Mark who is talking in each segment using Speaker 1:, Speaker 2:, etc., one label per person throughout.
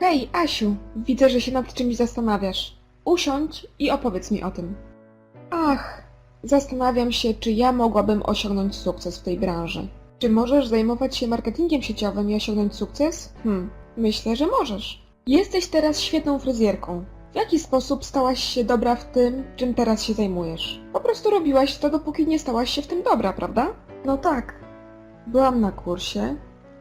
Speaker 1: Hej, Asiu, widzę, że się nad czymś zastanawiasz. Usiądź i opowiedz mi o tym. Ach, zastanawiam się, czy ja mogłabym osiągnąć sukces w tej branży. Czy możesz zajmować się marketingiem sieciowym i osiągnąć sukces? Hmm, myślę, że możesz. Jesteś teraz świetną fryzjerką. W jaki sposób stałaś się dobra w tym, czym teraz się zajmujesz? Po prostu robiłaś to, dopóki nie stałaś się w tym dobra, prawda? No tak. Byłam na kursie,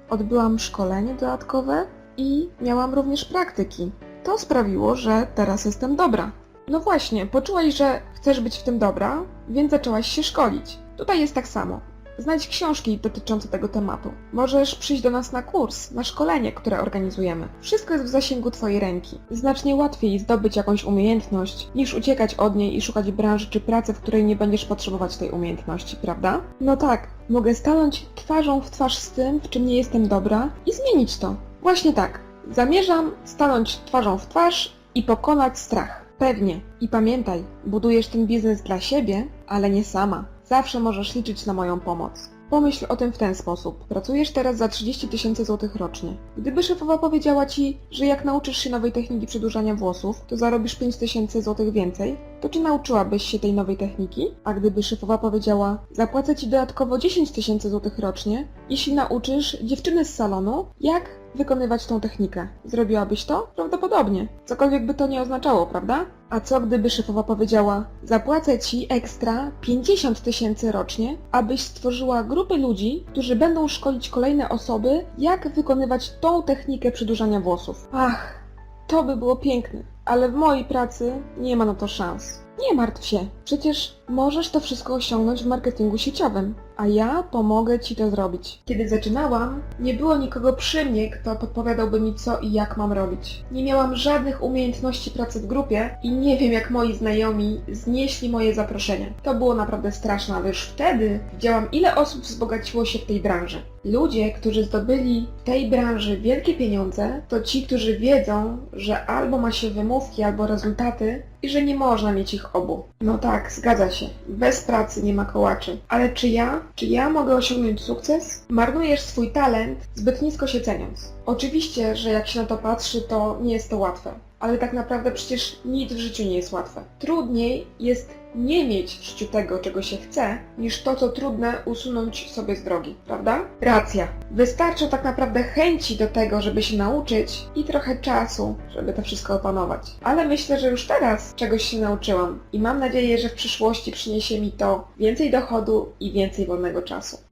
Speaker 1: odbyłam szkolenie dodatkowe i miałam również praktyki. To sprawiło, że teraz jestem dobra. No właśnie, poczułaś, że chcesz być w tym dobra, więc zaczęłaś się szkolić. Tutaj jest tak samo. Znajdź książki dotyczące tego tematu. Możesz przyjść do nas na kurs, na szkolenie, które organizujemy. Wszystko jest w zasięgu Twojej ręki. Znacznie łatwiej zdobyć jakąś umiejętność, niż uciekać od niej i szukać branży czy pracy, w której nie będziesz potrzebować tej umiejętności, prawda? No tak, mogę stanąć twarzą w twarz z tym, w czym nie jestem dobra i zmienić to. Właśnie tak. Zamierzam stanąć twarzą w twarz i pokonać strach. Pewnie. I pamiętaj, budujesz ten biznes dla siebie, ale nie sama. Zawsze możesz liczyć na moją pomoc. Pomyśl o tym w ten sposób. Pracujesz teraz za 30 tysięcy złotych rocznie. Gdyby szefowa powiedziała ci, że jak nauczysz się nowej techniki przedłużania włosów, to zarobisz 5 tysięcy złotych więcej, to czy nauczyłabyś się tej nowej techniki? A gdyby szefowa powiedziała, zapłacę ci dodatkowo 10 tysięcy złotych rocznie, jeśli nauczysz dziewczyny z salonu, jak wykonywać tą technikę. Zrobiłabyś to? Prawdopodobnie. Cokolwiek by to nie oznaczało, prawda? A co gdyby szefowa powiedziała, zapłacę ci ekstra 50 tysięcy rocznie, abyś stworzyła grupy ludzi, którzy będą szkolić kolejne osoby, jak wykonywać tą technikę przedłużania włosów. Ach, to by było piękne, ale w mojej pracy nie ma na to szans. Nie martw się, przecież możesz to wszystko osiągnąć w marketingu sieciowym, a ja pomogę Ci to zrobić. Kiedy zaczynałam, nie było nikogo przy mnie, kto podpowiadałby mi co i jak mam robić. Nie miałam żadnych umiejętności pracy w grupie i nie wiem jak moi znajomi znieśli moje zaproszenia. To było naprawdę straszne, ale już wtedy widziałam ile osób wzbogaciło się w tej branży. Ludzie, którzy zdobyli w tej branży wielkie pieniądze, to ci, którzy wiedzą, że albo ma się wymówki, albo rezultaty i że nie można mieć ich obu. No tak, zgadza się. Bez pracy nie ma kołaczy. Ale czy ja, czy ja mogę osiągnąć sukces? Marnujesz swój talent, zbyt nisko się ceniąc. Oczywiście, że jak się na to patrzy, to nie jest to łatwe. Ale tak naprawdę przecież nic w życiu nie jest łatwe. Trudniej jest nie mieć w życiu tego, czego się chce, niż to, co trudne, usunąć sobie z drogi, prawda? Racja. Wystarczy tak naprawdę chęci do tego, żeby się nauczyć i trochę czasu, żeby to wszystko opanować. Ale myślę, że już teraz czegoś się nauczyłam i mam nadzieję, że w przyszłości przyniesie mi to więcej dochodu i więcej wolnego czasu.